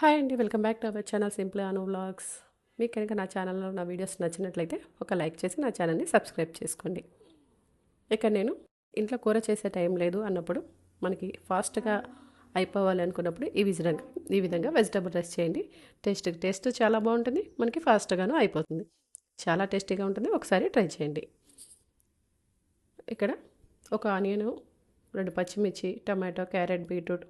Hi అండి welcome back to our channel simple Anu vlogs. మీకు కనుక నా ఛానల్లో నా వీడియోస్ నచ్చినట్లయితే ఒక లైక్ చేసి నా ఛానల్ని సబ్స్క్రైబ్ చేసుకోండి. ఇక నేను ఇంట్లో కూర చేసే టైం లేదు అన్నప్పుడు మనకి ఫాస్ట్గా అయిపోవాలి అనుకున్నప్పుడు ఈ విధంగా ఈ విధంగా వెజిటబుల్ రైస్ చేయండి. టేస్ట్ టేస్ట్ చాలా బాగుంటుంది మనకి ఫాస్ట్గాను అయిపోతుంది. చాలా టేస్టీగా ఉంటుంది ఒకసారి ట్రై చేయండి. ఇక్కడ ఒక ఆనియను రెండు పచ్చిమిర్చి టమాటో క్యారెట్ బీట్రూట్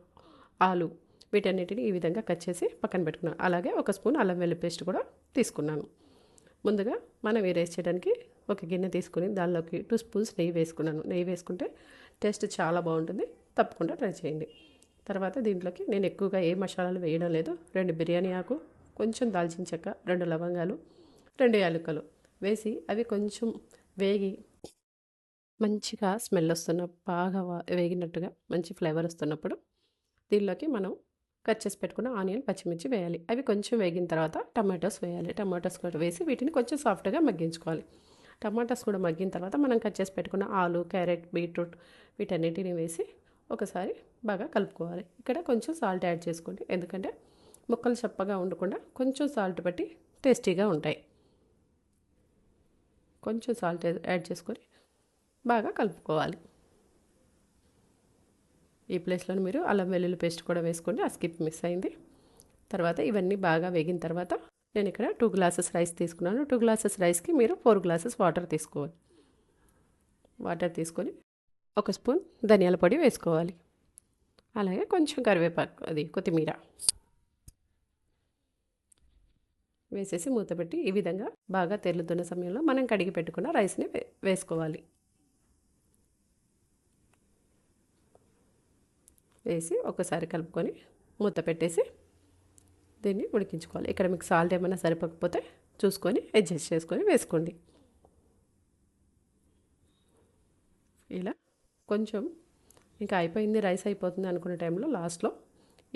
ఆలు వీటన్నిటిని ఈ విధంగా కట్ చేసి పక్కన పెట్టుకున్నాను. అలాగే ఒక స్పూన్ అల్లం వెల్లుల్లి పేస్ట్ కూడా తీసుకున్నాను. ముందుగా మనం ఈ రైస్ చేయడానికి ఒక గిన్నె తీసుకుని దానిలోకి టూ స్పూన్స్ నెయ్యి వేసుకున్నాను. నెయ్యి వేసుకుంటే టేస్ట్ చాలా బాగుంటుంది. తప్పకుండా ట్రై చేయండి. తర్వాత దీంట్లోకి నేను ఎక్కువగా ఏ మసాలాలు వేయడం లేదు. రెండు బిర్యానీ ఆకు కొంచెం దాల్చిన చెక్క రెండు లవంగాలు రెండు యాలకులు వేసి అవి కొంచెం వేగి మంచిగా స్మెల్ వస్తున్న బాగా వేగినట్టుగా మంచి ఫ్లేవర్ వస్తున్నప్పుడు దీనిలోకి మనం కట్ చేసి పెట్టుకున్న ఆనియన్ పచ్చిమిర్చి వేయాలి. అవి కొంచెం వేగిన తర్వాత టమాటోస్ వేయాలి. టమాటోస్ కూడా వేసి వీటిని కొంచెం సాఫ్ట్గా మగ్గించుకోవాలి. టమాటాస్ కూడా మగ్గిన తర్వాత మనం కట్ చేసి పెట్టుకున్న ఆలు క్యారెట్ బీట్రూట్ వీటన్నిటిని వేసి ఒకసారి బాగా కలుపుకోవాలి. ఇక్కడ కొంచెం సాల్ట్ యాడ్ చేసుకోండి. ఎందుకంటే ముక్కలు చప్పగా ఉండకుండా కొంచెం సాల్ట్ బట్టి టేస్టీగా ఉంటాయి. కొంచెం సాల్ట్ యాడ్ చేసుకొని బాగా కలుపుకోవాలి. ఈ ప్లేస్లో మీరు అల్లం వెల్లుల్లి పేస్ట్ కూడా వేసుకోండి ఆ స్కిప్ మిస్ అయింది. తర్వాత ఇవన్నీ బాగా వేగిన తర్వాత నేను ఇక్కడ టూ గ్లాసెస్ రైస్ తీసుకున్నాను. టూ గ్లాసెస్ రైస్కి మీరు ఫోర్ గ్లాసెస్ వాటర్ తీసుకోవాలి. వాటర్ తీసుకొని ఒక స్పూన్ ధనియాల పొడి వేసుకోవాలి. అలాగే కొంచెం కరివేపాకు అది కొత్తిమీర వేసేసి మూత పెట్టి ఈ విధంగా బాగా తెల్లుతున్న సమయంలో మనం కడిగి పెట్టుకున్న రైస్ని వేసుకోవాలి. వేసి ఒకసారి కలుపుకొని మూత పెట్టేసి దీన్ని ఉడికించుకోవాలి. ఇక్కడ మీకు సాల్ట్ ఏమైనా సరిపోకపోతే చూసుకొని అడ్జస్ట్ చేసుకొని వేసుకోండి. ఇలా కొంచెం ఇంకా అయిపోయింది రైస్ అయిపోతుంది అనుకునే టైంలో లాస్ట్లో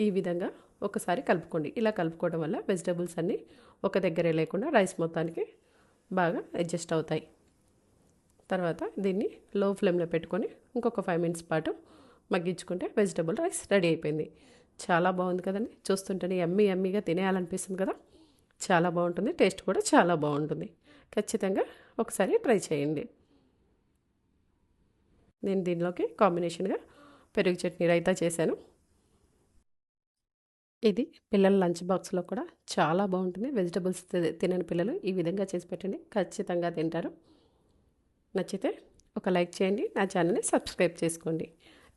ఈ విధంగా ఒకసారి కలుపుకోండి. ఇలా కలుపుకోవడం వల్ల వెజిటబుల్స్ అన్నీ ఒక దగ్గరే లేకుండా రైస్ మొత్తానికి బాగా అడ్జస్ట్ అవుతాయి. తర్వాత దీన్ని లో ఫ్లేమ్లో పెట్టుకొని ఇంకొక ఫైవ్ మినిట్స్ పాటు మగ్గించుకుంటే వెజిటబుల్ రైస్ రెడీ అయిపోయింది. చాలా బాగుంది కదండి. చూస్తుంటేనే ఎమ్మి ఎమ్మిగా తినేయాలనిపిస్తుంది కదా. చాలా బాగుంటుంది. టేస్ట్ కూడా చాలా బాగుంటుంది. ఖచ్చితంగా ఒకసారి ట్రై చేయండి. నేను దీనిలోకి కాంబినేషన్గా పెరుగు చట్నీ రైతా చేశాను. ఇది పిల్లల లంచ్ బాక్స్లో కూడా చాలా బాగుంటుంది. వెజిటబుల్స్ తినని పిల్లలు ఈ విధంగా చేసి పెట్టండి. ఖచ్చితంగా తింటారు. నచ్చితే ఒక లైక్ చేయండి. నా ఛానల్ని సబ్స్క్రైబ్ చేసుకోండి.